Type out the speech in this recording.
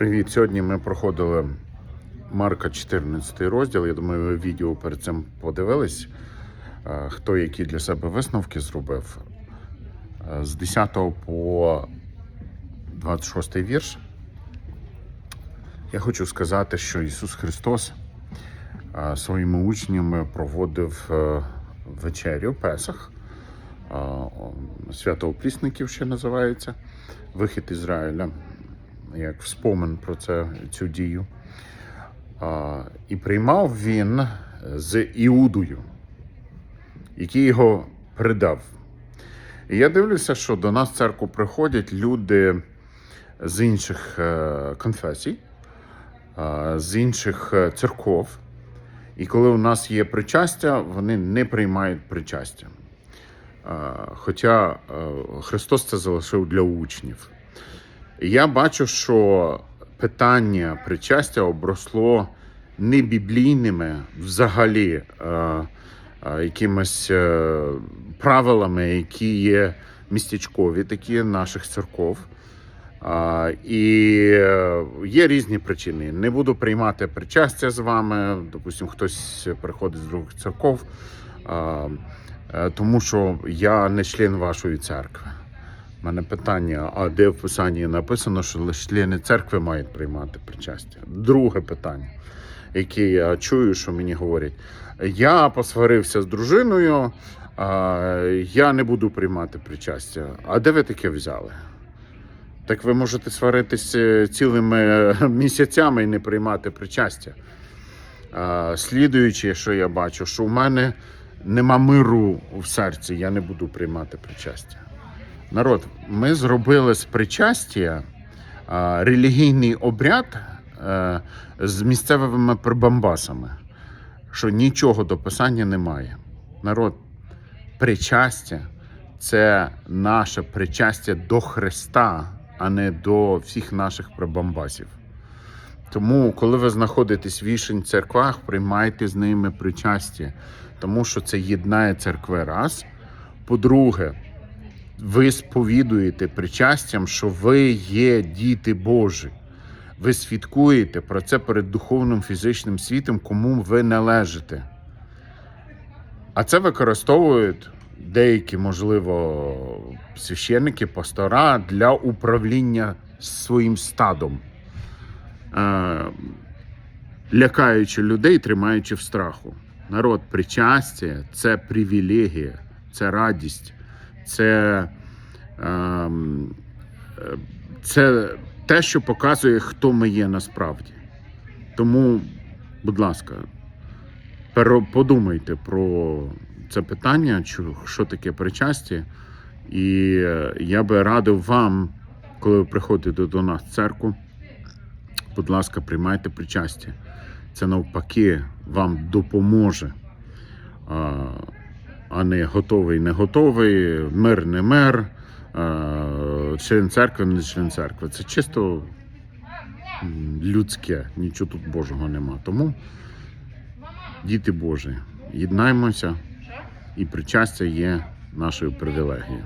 Привіт! Сьогодні ми проходили Марка 14 розділ. Я думаю, ви відео перед цим подивились. Хто які для себе висновки зробив. З 10 по 26 вірш. Я хочу сказати, що Ісус Христос своїми учнями проводив е, вечерю Песах. Свято Опрісників ще називається. Вихід Ізраїля як спомин про це, цю дію. А, і приймав він з Іудою, який його придав. І я дивлюся, що до нас в церкву приходять люди з інших е, конфесій, е, з інших е, церков. І коли у нас є причастя, вони не приймають причастя. Е, Хоча е, Христос це залишив для учнів. Я бачу, що питання причастя обросло не біблійними взагалі е, е, якимись е, правилами, які є містечкові, такі наших церков. А, і е, є різні причини. Не буду приймати причастя з вами. Допустимо, хтось приходить з других церков, а, е, тому що я не член вашої церкви. У мене питання: а де в писанні написано, що лише члени церкви мають приймати причастя? Друге питання, яке я чую, що мені говорять: я посварився з дружиною, я не буду приймати причастя. А де ви таке взяли? Так ви можете сваритися цілими місяцями і не приймати причастя. Слідуючи, що я бачу, що в мене нема миру в серці, я не буду приймати причастя. Народ, ми зробили з причастя а, релігійний обряд е, з місцевими прибамбасами, що нічого до писання немає. Народ, причастя це наше причастя до Христа, а не до всіх наших прибамбасів. Тому, коли ви знаходитесь в інших церквах, приймайте з ними причастя, тому що це єднає церкви раз. По-друге, ви сповідуєте причастям, що ви є діти Божі. Ви свідкуєте про це перед духовним фізичним світом, кому ви належите. А це використовують деякі, можливо, священники, пастора для управління своїм стадом, е, лякаючи людей, тримаючи в страху. Народ, причастя це привілегія, це радість, це, ем, це те, що показує, хто ми є насправді. Тому, будь ласка, подумайте про це питання, що, що таке причастя. І е, я би радив вам, коли ви приходите до нас в церкву, будь ласка, приймайте причастя. Це навпаки вам допоможе. А, не готовий, не готовий, мир, не мир, член церкви, не член церкви. Це чисто людське, нічого тут Божого нема. Тому, діти Божі, єднаймося, і причастя є нашою привілегією.